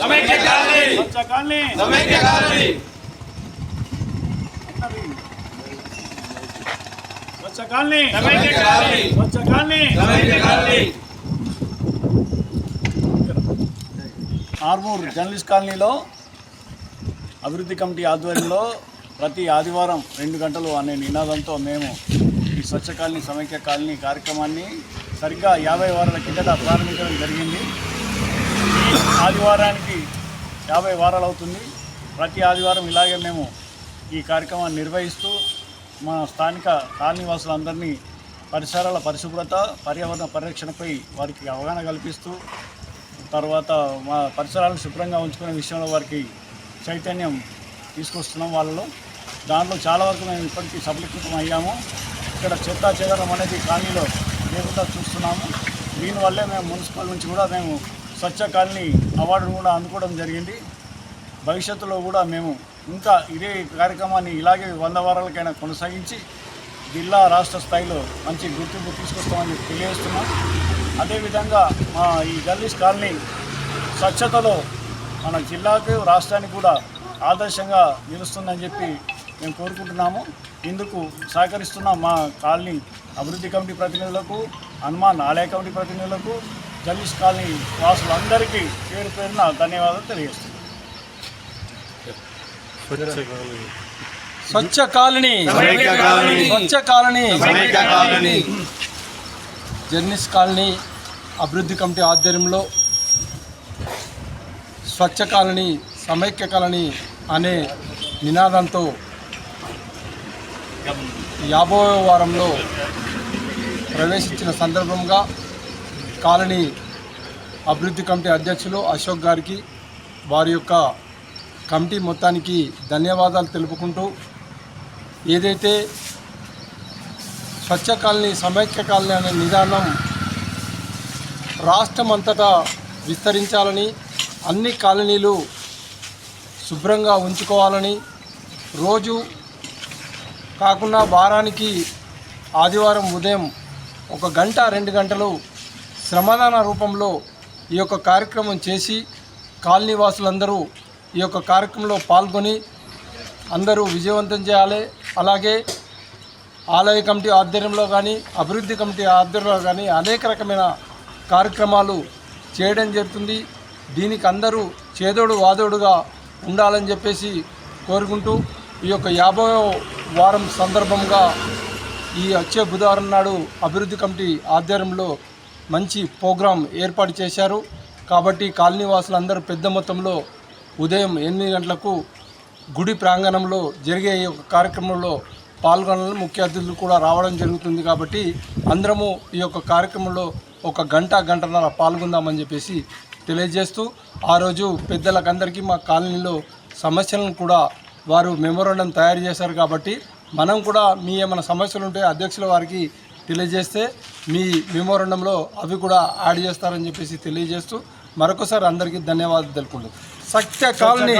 Samaikya colony colony Samaikya colony colony Samaikya colony colony Samaikya colony Armoor journalist కాలనీలో అభివృద్ధి committee ఆధ్వర్యంలో ప్రతి ఆదివారం రెండు గంటలు అనే నినాదంతో మేము ఈ స్వచ్ఛ కాలనీ సమైక్య కాలనీ కార్యక్రమాన్ని సరిగ్గా యాభై వారాల కిందట ప్రారంభించడం జరిగింది. ఆదివారానికి యాభై వారాలు అవుతుంది ప్రతి ఆదివారం ఇలాగే మేము ఈ కార్యక్రమాన్ని నిర్వహిస్తూ మా స్థానిక కాలనీవాసులందరినీ పరిసరాల పరిశుభ్రత పర్యావరణ పరిరక్షణపై వారికి అవగాహన కల్పిస్తూ తర్వాత మా పరిసరాలను శుభ్రంగా ఉంచుకునే విషయంలో వారికి చైతన్యం తీసుకొస్తున్నాం వాళ్ళలో. దాంట్లో చాలా వరకు మేము ఇప్పటికీ సఫలీకృతం అయ్యాము. ఇక్కడ చెత్త చెదరం అనేది కాలనీలో లేకుండా చూస్తున్నాము. దీనివల్లే మేము మున్సిపల్ నుంచి కూడా మేము స్వచ్ఛ కాలనీ అవార్డును కూడా అందుకోవడం జరిగింది. భవిష్యత్తులో కూడా మేము ఇంకా ఇదే కార్యక్రమాన్ని ఇలాగే వంద వారాలకైనా కొనసాగించి జిల్లా రాష్ట్ర స్థాయిలో మంచి గుర్తింపు తీసుకొస్తామని తెలియజేస్తున్నాం. అదేవిధంగా మా ఈ గల్లీస్ కాలనీ స్వచ్ఛతలో మన జిల్లాకు రాష్ట్రానికి కూడా ఆదర్శంగా నిలుస్తుందని చెప్పి మేము కోరుకుంటున్నాము. ఇందుకు సహకరిస్తున్న మా కాలనీ అభివృద్ధి కమిటీ ప్రతినిధులకు హనుమాన్ ఆలయ కమిటీ ప్రతినిధులకు గల్లీస్ కాలనీ వాసులందరికీ పేరు పేరున ధన్యవాదాలు తెలియజేస్తున్నాం స్వచ్ఛ కాలనీ. సమైక్య కాలనీ. స్వచ్ఛ colony. Samaikya colony. Journalist colony అభివృద్ధి కమిటీ ఆధ్వర్యంలో స్వచ్ఛ కాలనీ సమైక్య కాలనీ అనే నినాదంతో యాభై వారంలో ప్రవేశించిన సందర్భంగా కాలనీ అభివృద్ధి కమిటీ అధ్యక్షులు అశోక్ గారికి వారి యొక్క కమిటీ మొత్తానికి ధన్యవాదాలు తెలుపుకుంటూ ఏదైతే స్వచ్ఛ కాలనీ సమైక్య కాలనీ అనే నిదానం రాష్ట్రం అంతటా విస్తరించాలని అన్ని కాలనీలు శుభ్రంగా ఉంచుకోవాలని రోజు కాకుండా వారానికి ఆదివారం ఉదయం ఒక గంట రెండు గంటలు శ్రమదాన రూపంలో ఈ యొక్క కార్యక్రమం చేసి కాలనీ వాసులందరూ ఈ యొక్క కార్యక్రమంలో పాల్గొని అందరూ విజయవంతం చేయాలి. అలాగే ఆలయ కమిటీ ఆధ్వర్యంలో కానీ అభివృద్ధి కమిటీ ఆధ్వర్యంలో కానీ అనేక రకమైన కార్యక్రమాలు చేయడం జరుగుతుంది. దీనికి అందరూ చేదోడు వాదోడుగా ఉండాలని చెప్పేసి కోరుకుంటూ ఈ యొక్క యాభై వారం సందర్భంగా ఈ వచ్చే బుధవారం నాడు అభివృద్ధి కమిటీ ఆధ్వర్యంలో మంచి ప్రోగ్రాం ఏర్పాటు చేశారు. కాబట్టి కాలనీ వాసులందరూ పెద్ద మొత్తంలో ఉదయం ఎనిమిది గంటలకు గుడి ప్రాంగణంలో జరిగే ఈ యొక్క కార్యక్రమంలో పాల్గొనాలని ముఖ్య అతిథులు కూడా రావడం జరుగుతుంది కాబట్టి అందరము ఈ యొక్క కార్యక్రమంలో ఒక గంట గంటన్నర పాల్గొందామని చెప్పేసి తెలియజేస్తూ ఆ రోజు పెద్దలకందరికీ మా కాలనీలో సమస్యలను కూడా వారు మెమోరాండం తయారు చేశారు కాబట్టి మనం కూడా మీ ఏమైనా సమస్యలు ఉంటే అధ్యక్షుల వారికి తెలియజేస్తే మీ మెమోరాండంలో అవి కూడా యాడ్ చేస్తారని చెప్పేసి తెలియజేస్తూ మరొకసారి అందరికీ ధన్యవాదాలు తెలుపుకుంటాం సత్య కాలనీ.